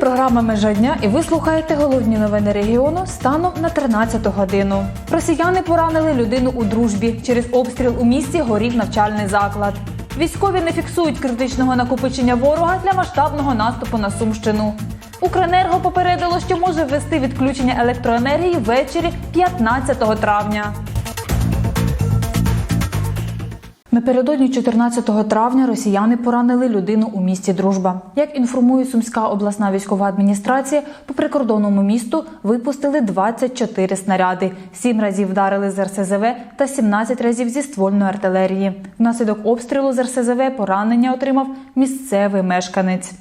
програма Межа дня і ви слухаєте головні новини регіону станом на 13 годину. Росіяни поранили людину у дружбі. Через обстріл у місті горів навчальний заклад. Військові не фіксують критичного накопичення ворога для масштабного наступу на Сумщину. Укренерго попередило, що може ввести відключення електроенергії ввечері 15 травня. Напередодні 14 травня росіяни поранили людину у місті Дружба. Як інформує Сумська обласна військова адміністрація, по прикордонному місту випустили 24 снаряди, 7 разів вдарили з РСЗВ та 17 разів зі ствольної артилерії. Внаслідок обстрілу з РСЗВ поранення отримав місцевий мешканець.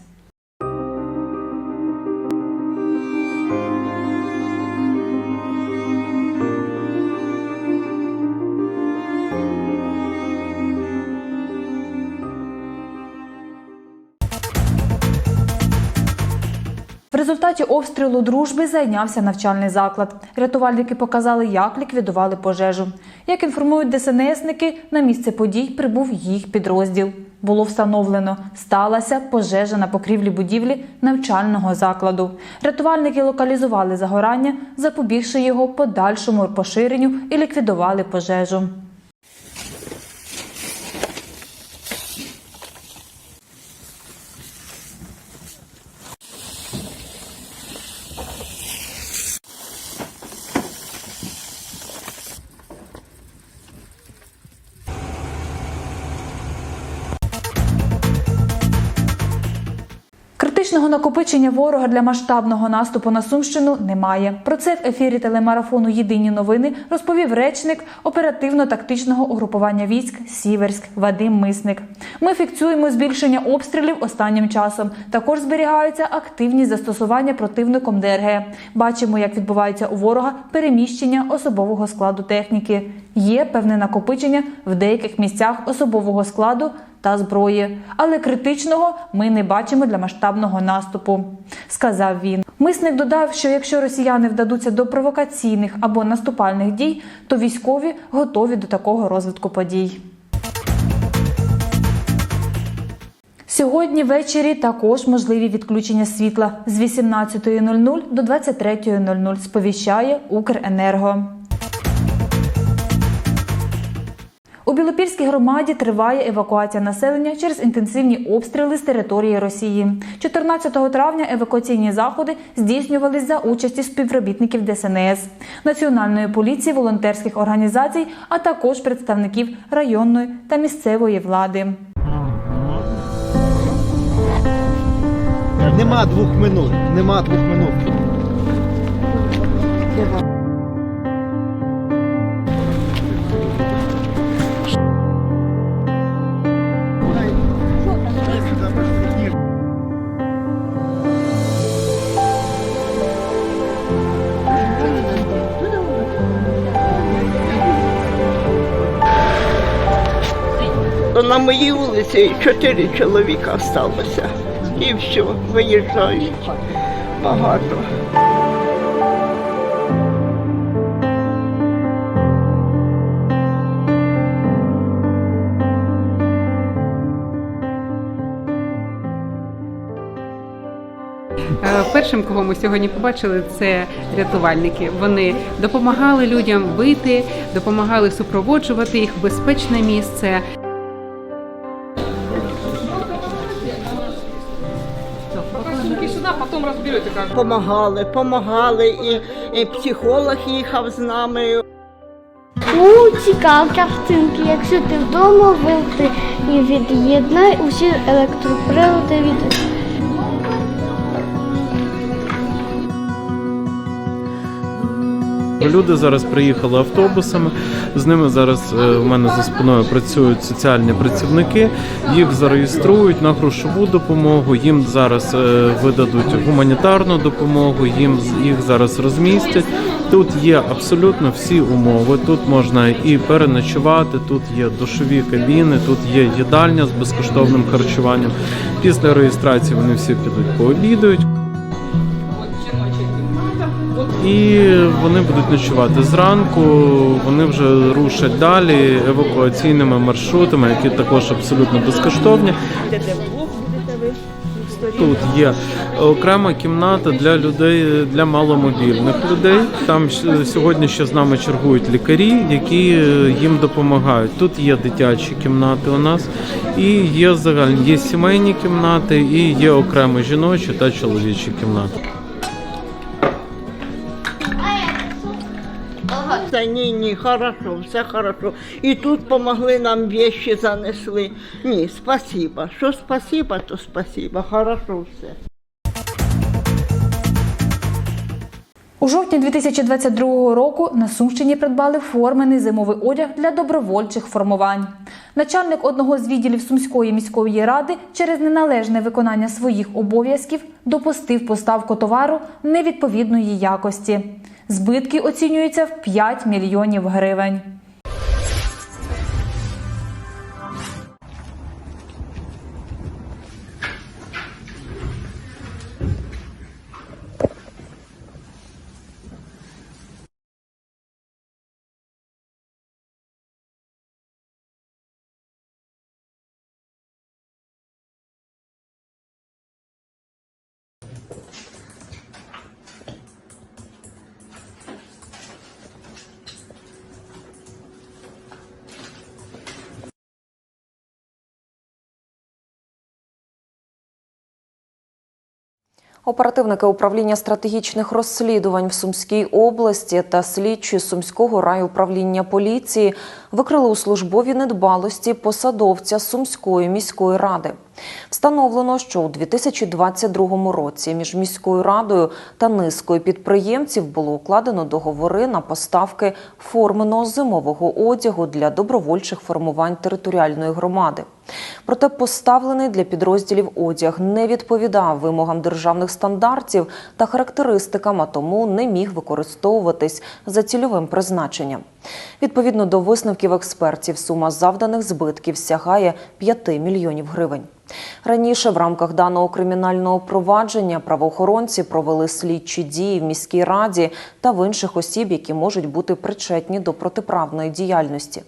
В результаті обстрілу дружби зайнявся навчальний заклад. Рятувальники показали, як ліквідували пожежу. Як інформують ДСНСники, на місце подій прибув їх підрозділ. Було встановлено, сталася пожежа на покрівлі будівлі навчального закладу. Рятувальники локалізували загорання, запобігши його подальшому поширенню і ліквідували пожежу. Критичного накопичення ворога для масштабного наступу на Сумщину немає. Про це в ефірі телемарафону Єдині новини розповів речник оперативно-тактичного угрупування військ Сіверськ Вадим Мисник. Ми фіксуємо збільшення обстрілів останнім часом. Також зберігаються активні застосування противником ДРГ. Бачимо, як відбувається у ворога переміщення особового складу техніки. Є певне накопичення в деяких місцях особового складу та зброї, але критичного ми не бачимо для масштабного наступу, сказав він. Мисник додав, що якщо росіяни вдадуться до провокаційних або наступальних дій, то військові готові до такого розвитку подій. Сьогодні ввечері також можливі відключення світла з 18.00 до 23.00, сповіщає Укренерго. У Білопільській громаді триває евакуація населення через інтенсивні обстріли з території Росії. 14 травня евакуаційні заходи здійснювались за участі співробітників ДСНС, національної поліції, волонтерських організацій, а також представників районної та місцевої влади. Нема двох минут, нема двох минут. То на моїй вулиці чотири чоловіка сталося. І все, виїжджають багато. Е, Першим, кого ми сьогодні побачили, це рятувальники. Вони допомагали людям вийти, допомагали супроводжувати їх в безпечне місце. Помагали, помагали, і, і психолог їхав з нами. Ну, цікаві картинки. Якщо ти вдома вилти і від'єднай усі електроприлади від Люди зараз приїхали автобусами. З ними зараз е, в мене за спиною працюють соціальні працівники. Їх зареєструють на грошову допомогу. Їм зараз е, видадуть гуманітарну допомогу. Їм їх зараз розмістять. Тут є абсолютно всі умови. Тут можна і переночувати. Тут є душові кабіни, тут є їдальня з безкоштовним харчуванням. Після реєстрації вони всі підуть пообідають. І вони будуть ночувати зранку. Вони вже рушать далі евакуаційними маршрутами, які також абсолютно безкоштовні. Тут є окрема кімната для людей, для маломобільних людей. Там сьогодні ще з нами чергують лікарі, які е, їм допомагають. Тут є дитячі кімнати у нас, і є загальні є сімейні кімнати, і є окремо жіночі та чоловічі кімнати. Ні, хорошо, все хорошо. І тут помогли нам вещи занесли. Ні, спасибо. Що спасибо, то спасибо. Хорошо все. У жовтні 2022 року на Сумщині придбали формений зимовий одяг для добровольчих формувань. Начальник одного з відділів Сумської міської ради через неналежне виконання своїх обов'язків допустив поставку товару невідповідної якості. Збитки оцінюються в 5 мільйонів гривень. Оперативники управління стратегічних розслідувань в Сумській області та слідчі Сумського райуправління поліції викрили у службові недбалості посадовця Сумської міської ради. Встановлено, що у 2022 році між міською радою та низкою підприємців було укладено договори на поставки форменого зимового одягу для добровольчих формувань територіальної громади. Проте поставлений для підрозділів одяг не відповідав вимогам державних стандартів та характеристикам, а тому не міг використовуватись за цільовим призначенням. Відповідно до висновків експертів, сума завданих збитків сягає 5 мільйонів гривень. Раніше в рамках даного кримінального провадження правоохоронці провели слідчі дії в міській раді та в інших осіб, які можуть бути причетні до протиправної діяльності.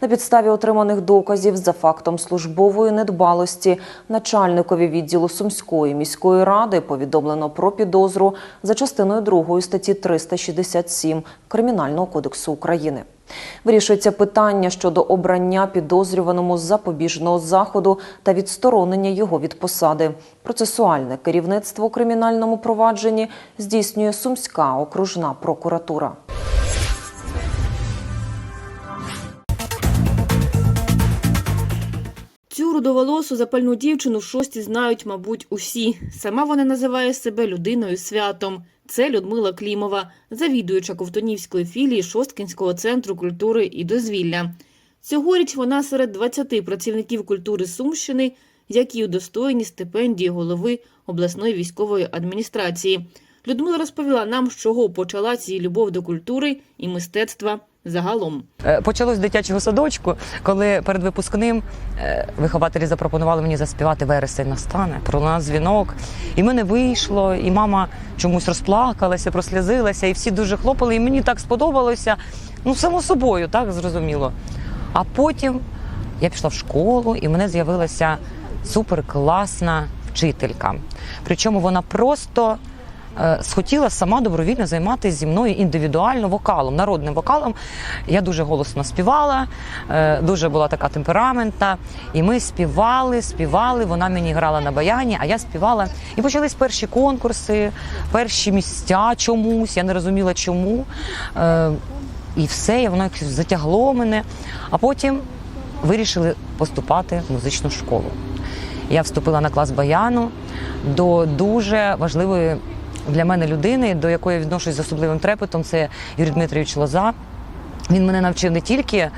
На підставі отриманих доказів за фактом службової недбалості начальникові відділу Сумської міської ради повідомлено про підозру за частиною 2 статті 367 Кримінального кодексу України. Вирішується питання щодо обрання підозрюваному запобіжного заходу та відсторонення його від посади. Процесуальне керівництво у кримінальному провадженні здійснює Сумська окружна прокуратура. Цю рудоволосу запальну дівчину в шості знають, мабуть, усі. Сама вона називає себе людиною святом. Це Людмила Клімова, завідуюча Ковтонівської філії Шосткінського центру культури і дозвілля. Цьогоріч вона серед 20 працівників культури Сумщини, які удостоєні стипендії голови обласної військової адміністрації. Людмила розповіла нам, з чого почалась її любов до культури і мистецтва загалом. Е, Почалось з дитячого садочку, коли перед випускним е, вихователі запропонували мені заспівати вересень настане про нас дзвінок. І мене вийшло, і мама чомусь розплакалася, прослізилася, і всі дуже хлопали. І мені так сподобалося. Ну, само собою, так зрозуміло. А потім я пішла в школу, і в мене з'явилася суперкласна вчителька. Причому вона просто схотіла сама добровільно займатися зі мною індивідуально вокалом, народним вокалом. Я дуже голосно співала, е, дуже була така темпераментна. І ми співали, співали. Вона мені грала на баяні, а я співала. І почались перші конкурси, перші місця чомусь. Я не розуміла чому. Е, І все, і воно якось затягло мене. А потім вирішили поступати в музичну школу. Я вступила на клас баяну до дуже важливої для мене людини, до якої відношусь з особливим трепетом. Це Юрій Дмитрович Лоза. Він мене навчив не тільки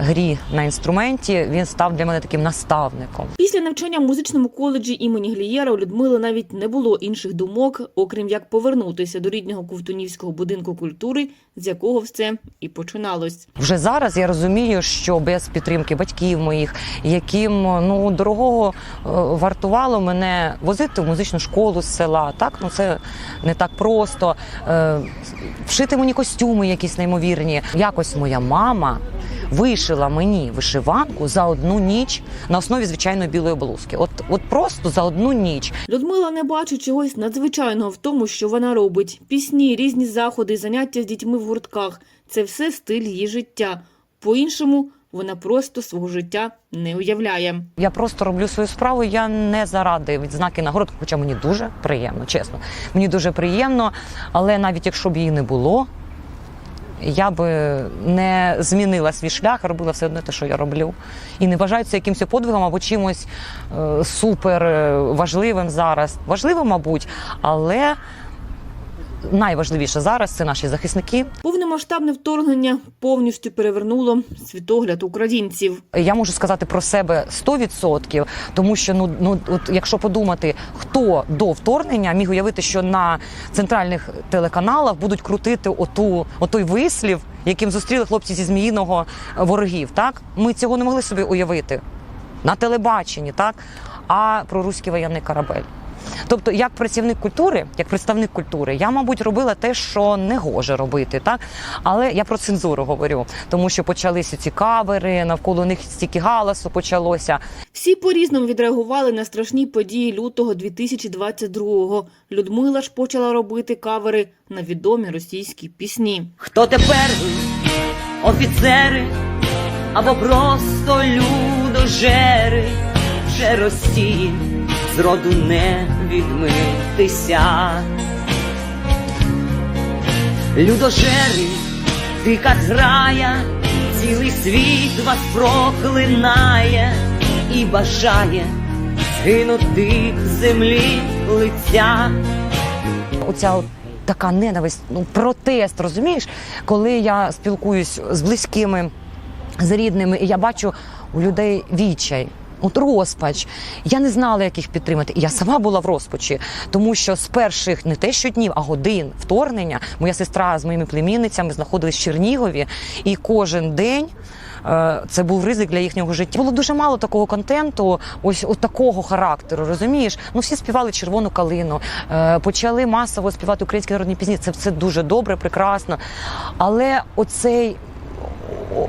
грі на інструменті, він став для мене таким наставником. Після навчання в музичному коледжі імені Глієра у Людмили навіть не було інших думок, окрім як повернутися до рідного Ковтунівського будинку культури, з якого все і починалось. Вже зараз я розумію, що без підтримки батьків моїх, яким ну дорогого е, вартувало мене возити в музичну школу з села. Так ну це не так просто. Е, Вшити мені костюми якісь неймовірні. Якось моя мама вишила мені вишиванку за одну ніч на основі звичайної білої блузки. От, от просто за одну ніч. Людмила не бачить чогось надзвичайного в тому, що вона робить. Пісні, різні заходи, заняття з дітьми в гуртках – це все стиль її життя. По-іншому вона просто свого життя не уявляє. Я просто роблю свою справу. Я не заради відзнаки нагород, хоча мені дуже приємно, чесно. Мені дуже приємно, але навіть якщо б її не було, я би не змінила свій шлях, робила все одно те, що я роблю. І не вважаю це якимось подвигом або чимось е, супер е, важливим зараз. Важливо, мабуть, але найважливіше зараз це наші захисники, Повномасштабне вторгнення повністю перевернуло світогляд українців. Я можу сказати про себе 100%, тому що ну ну от якщо подумати, хто до вторгнення міг уявити, що на центральних телеканалах будуть крутити оту отой вислів, яким зустріли хлопці зі зміїного ворогів. Так ми цього не могли собі уявити на телебаченні, так а про руський воєнний корабель. Тобто, як працівник культури, як представник культури, я, мабуть, робила те, що не гоже робити, так але я про цензуру говорю, тому що почалися ці кавери, навколо них стільки галасу почалося. Всі по-різному відреагували на страшні події лютого 2022-го. Людмила ж почала робити кавери на відомі російські пісні. Хто тепер ви, офіцери або просто людожери вже Росії зроду не відмитися. Людожери, дика зграя, цілий світ вас проклинає і бажає згинути землі лиця. Оця така ненависть, ну протест, розумієш, коли я спілкуюсь з близькими, з рідними, і я бачу у людей відчай. От розпач. Я не знала, як їх підтримати. І я сама була в розпачі, тому що з перших не те що днів, а годин вторгнення моя сестра з моїми племінницями знаходились в Чернігові, і кожен день. е, Це був ризик для їхнього життя. Було дуже мало такого контенту, ось от такого характеру. Розумієш? Ну всі співали червону калину, е, почали масово співати українські народні пісні. Це все дуже добре, прекрасно. Але оцей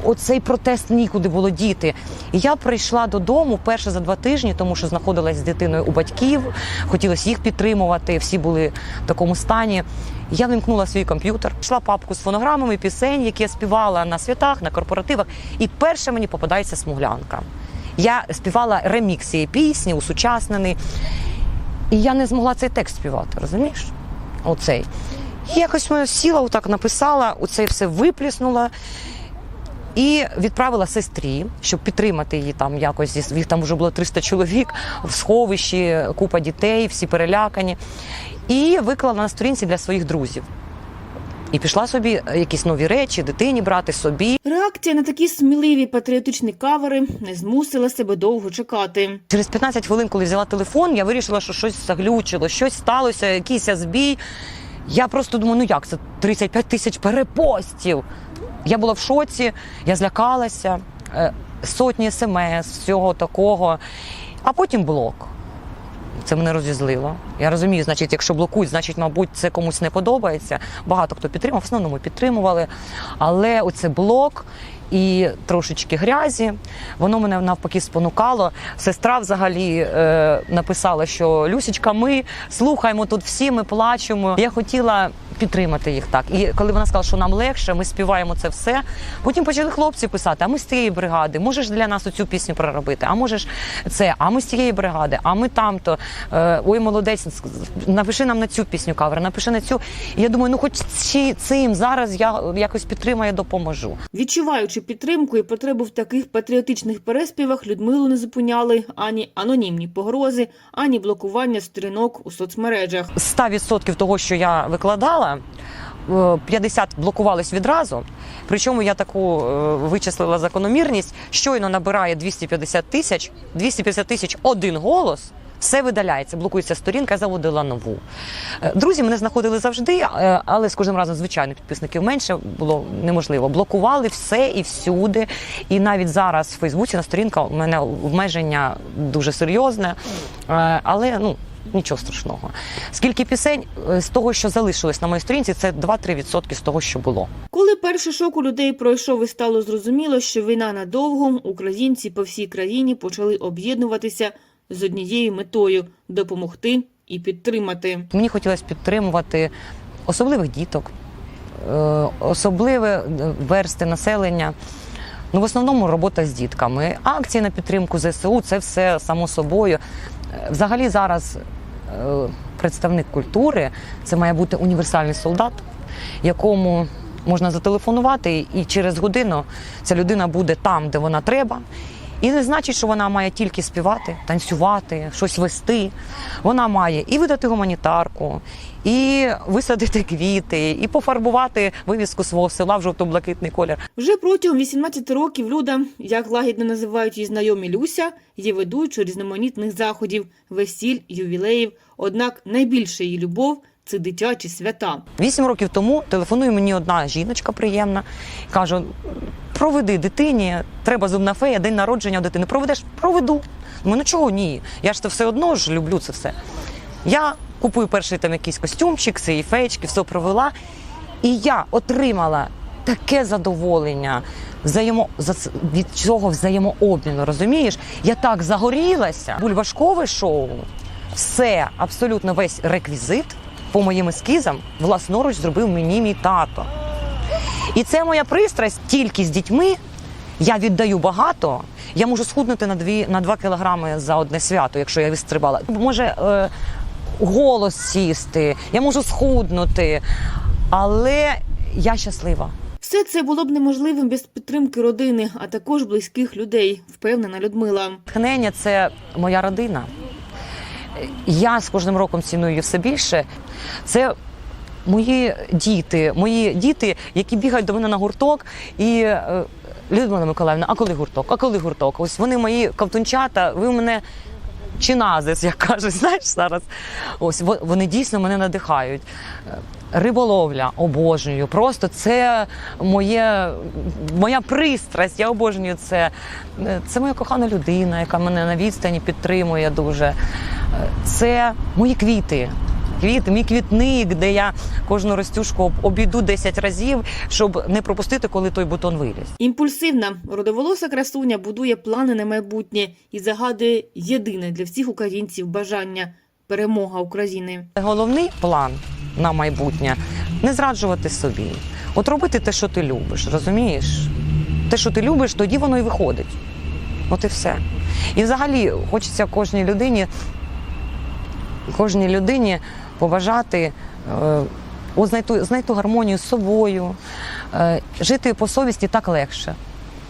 оцей протест нікуди було діти. І я прийшла додому перше за два тижні, тому що знаходилась з дитиною у батьків, хотілося їх підтримувати, всі були в такому стані. Я вимкнула свій комп'ютер, йшла папку з фонограмами пісень, які я співала на святах, на корпоративах. І перше мені попадається смуглянка. Я співала ремікс цієї пісні, усучаснений. І я не змогла цей текст співати, розумієш? Оцей. І якось моя сіла, отак написала, оце все випліснула. І відправила сестрі, щоб підтримати її там якось. Їх там вже було 300 чоловік в сховищі, купа дітей, всі перелякані. І виклала на сторінці для своїх друзів. І пішла собі е, якісь нові речі, дитині брати собі. Реакція на такі сміливі патріотичні кавери не змусила себе довго чекати. Через 15 хвилин, коли взяла телефон, я вирішила, що щось заглючило, щось сталося, якийсь збій. Я просто думаю, ну як це 35 тисяч перепостів. Я була в шоці, я злякалася, е, сотні смс, всього такого. А потім блок. Це мене розізлило. Я розумію, значить, якщо блокують, значить, мабуть, це комусь не подобається. Багато хто підтримав, в основному підтримували. Але оце блок і трошечки грязі, воно мене навпаки спонукало. Сестра взагалі е, написала, що Люсічка, ми слухаємо тут всі, ми плачемо. Я хотіла підтримати їх так. І коли вона сказала, що нам легше, ми співаємо це все. Потім почали хлопці писати: а ми з цієї бригади, можеш для нас оцю пісню проробити, а можеш це, а ми з цієї бригади, а ми там-то. Е, ой, молодець, напиши нам на цю пісню кавер, напиши на цю. І я думаю, ну хоч ці- цим зараз я якось підтримаю, допоможу. Відчуваючи підтримку і потребу в таких патріотичних переспівах, Людмилу не зупиняли ані анонімні погрози, ані блокування сторінок у соцмережах. З 100% того, що я викладала, е, 50 блокувались відразу. Причому я таку е, вичислила закономірність. Щойно набирає 250 тисяч, 250 тисяч один голос. Все видаляється, блокується сторінка, заводила нову. Е, Друзі мене знаходили завжди, е, але з кожним разом, звичайно, підписників менше було неможливо. Блокували все і всюди. І навіть зараз в Фейсбуці на сторінка у мене обмеження дуже серйозне. Е, Але ну, нічого страшного. Скільки пісень з того, що залишилось на моїй сторінці, це 2-3% з того, що було. Коли перший шок у людей пройшов і стало зрозуміло, що війна надовго, українці по всій країні почали об'єднуватися з однією метою допомогти і підтримати. Мені хотілося підтримувати особливих діток, е, особливі е, версти населення. Ну, в основному робота з дітками. Акції на підтримку ЗСУ це все само собою. Е, Взагалі зараз представник культури це має бути універсальний солдат, якому можна зателефонувати, і через годину ця людина буде там, де вона треба. І не значить, що вона має тільки співати, танцювати, щось вести. Вона має і видати гуманітарку, і висадити квіти, і пофарбувати вивіску свого села в жовто-блакитний колір. Вже протягом 18 років Люда, як лагідно називають її знайомі Люся, є ведучою різноманітних заходів, весіль, ювілеїв. Однак найбільша її любов це дитячі свята. Вісім років тому телефонує мені одна жіночка приємна, каже: проведи дитині, треба зубна фея, день народження дитини. Проведеш? Проведу. Ну ну чого ні? Я ж це все одно ж люблю це все. Я купую перший там якийсь костюмчик, цієї феєчки, все провела. І я отримала таке задоволення взаємо, за від цього взаємообміну. Розумієш? Я так загорілася. Бульбашкове шоу, все, абсолютно весь реквізит по моїм ескізам власноруч зробив мені мій тато. І це моя пристрасть тільки з дітьми. Я віддаю багато. Я можу схуднути на 2, на 2 кілограми за одне свято, якщо я вистрибала. Може е, голос сісти, я можу схуднути, але я щаслива. Все це було б неможливим без підтримки родини, а також близьких людей, впевнена Людмила. Натхнення це моя родина. Я з кожним роком ціную все більше. Це мої діти, мої діти, які бігають до мене на гурток і. е, Людмила Миколаївна, а коли гурток? А коли гурток? Ось вони мої кавтунчата, ви мене чиназис, як кажуть, знаєш зараз. Ось во- вони дійсно мене надихають. Риболовля обожнюю. Просто це моє, моя пристрасть. Я обожнюю це. Це моя кохана людина, яка мене на відстані підтримує дуже. Це мої квіти. Квіти, мій квітник, де я кожну ростюшку об- обійду 10 разів, щоб не пропустити, коли той бутон виліз. Імпульсивна родоволоса красуня будує плани на майбутнє і загадує єдине для всіх українців бажання перемога України. Головний план на майбутнє не зраджувати собі. От робити те, що ти любиш, розумієш? Те, що ти любиш, тоді воно і виходить. От і все. І взагалі хочеться кожній людині, кожній людині побажати е, знайти, знайти гармонію з собою, е, жити по совісті так легше.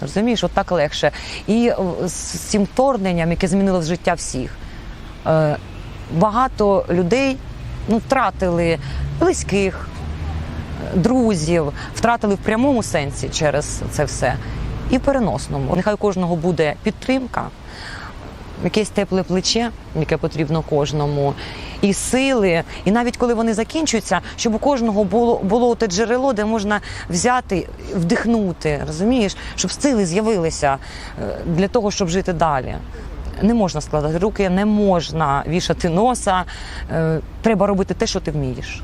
Розумієш, от так легше. І е, з цим вторгненням, яке змінило життя всіх. Е, багато людей ну, втратили близьких, е, друзів, втратили в прямому сенсі через це все. І в переносному. Нехай у кожного буде підтримка, якесь тепле плече, яке потрібно кожному, і сили. І навіть коли вони закінчуються, щоб у кожного було, було те джерело, де можна взяти, вдихнути, розумієш, щоб сили з'явилися е, для того, щоб жити далі. Не можна складати руки, не можна вішати носа. Е, Треба робити те, що ти вмієш.